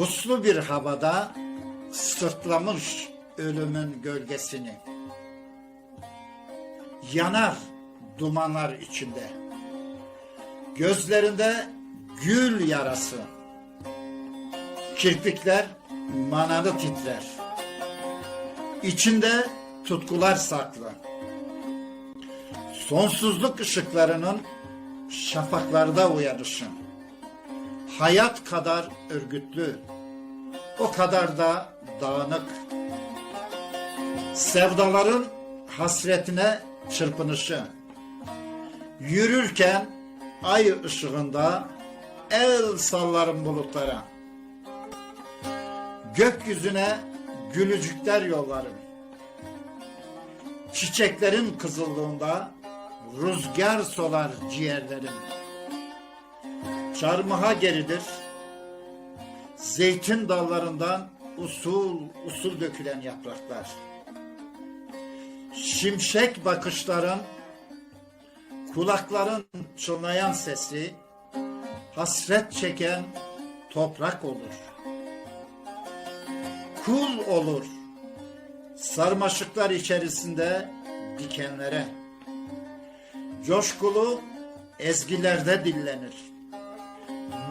Puslu bir havada sırtlamış ölümün gölgesini. Yanar dumanlar içinde. Gözlerinde gül yarası. Kirpikler manalı titrer. İçinde tutkular saklı. Sonsuzluk ışıklarının şafaklarda uyanışı. Hayat kadar örgütlü, o kadar da dağınık. Sevdaların hasretine çırpınışı. Yürürken ay ışığında el sallarım bulutlara. Gökyüzüne gülücükler yollarım. Çiçeklerin kızıldığında rüzgar solar ciğerlerim. Çarmıha geridir. Zeytin dallarından usul usul dökülen yapraklar. Şimşek bakışların, kulakların çınlayan sesi, hasret çeken toprak olur. Kul olur. Sarmaşıklar içerisinde dikenlere. Coşkulu ezgilerde dillenir.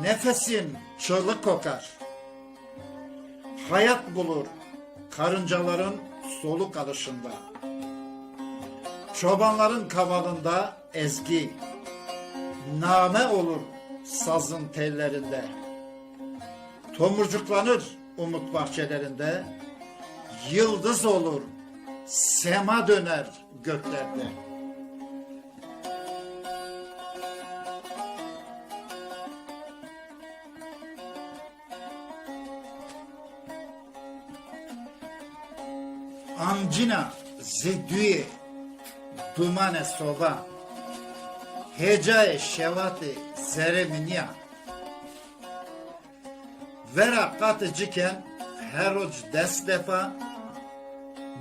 Nefesin çığlık kokar. Hayat bulur karıncaların soluk alışında. Çobanların kavalında ezgi. Name olur sazın tellerinde. Tomurcuklanır umut bahçelerinde. Yıldız olur sema döner göklerde. Amcina zedüye dumane soba hecae şevati zereminiya vera katı ciken heroc dest defa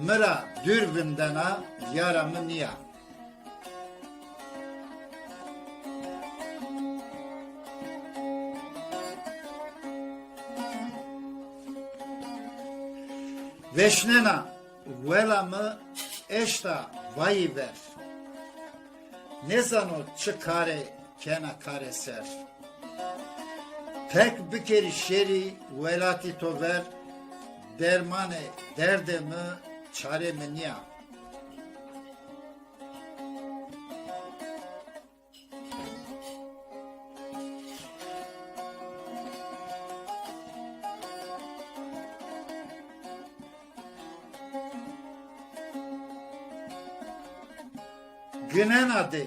mıra dürvündena yaramı niya Veşnena velamı eşta vay ver. Ne zano çıkare kena kare ser. Tek bükeri şeri velati to ver. Dermane derdemi çaremi niya. Günen adı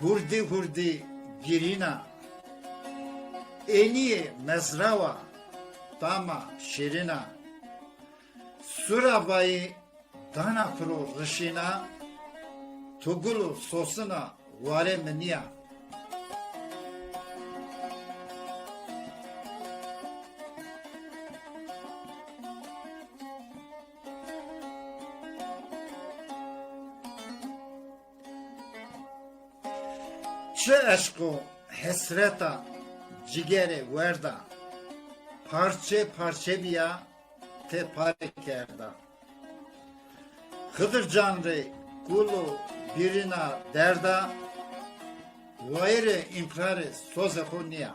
hurdi hurdi girina. Eniye mezrava dama şirina. Surabayı dana pro rışina. Tugulu sosuna vare meniya. Çe aşkı hesreta cigere verda. Parçe parçe biya te pare kerda. Hıdır canrı kulu birina derda. Vayre imkrare soze niya